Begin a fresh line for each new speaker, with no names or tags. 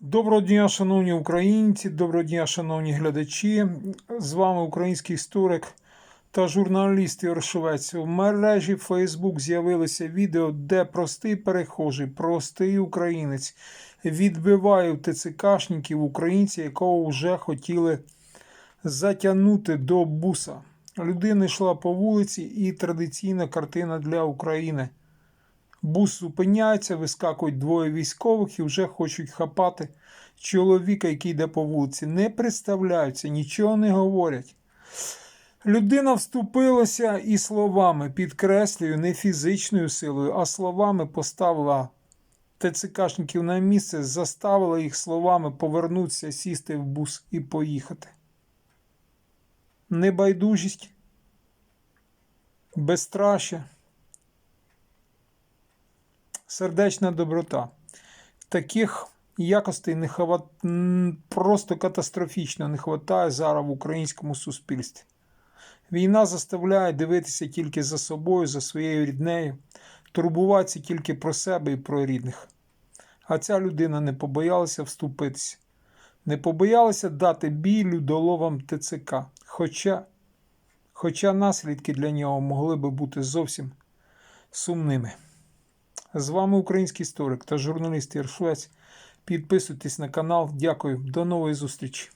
Доброго дня, шановні українці, доброго дня, шановні глядачі. З вами український історик та журналіст Ігор Швець. У мережі Facebook з'явилося відео, де простий перехожий, простий українець відбиває у ТЦКшників українця, якого вже хотіли затягнути до буса. Людина йшла по вулиці і традиційна картина для України. Бус зупиняється, вискакують двоє військових і вже хочуть хапати чоловіка, який йде по вулиці. Не представляються, нічого не говорять. Людина вступилася і словами, підкреслюю, не фізичною силою, а словами поставила ТЦКшників на місце, заставила їх словами повернутися, сісти в бус і поїхати. Небайдужість, безстраща сердечна доброта. Таких якостей не хват... просто катастрофічно не вистачає зараз в українському суспільстві. Війна заставляє дивитися тільки за собою, за своєю ріднею, турбуватися тільки про себе і про рідних. А ця людина не побоялася вступитися, не побоялася дати бій людоловам ТЦК. Хоча, хоча наслідки для нього могли би бути зовсім сумними. З вами український історик та журналіст Ігор Підписуйтесь на канал. Дякую. До нової зустрічі.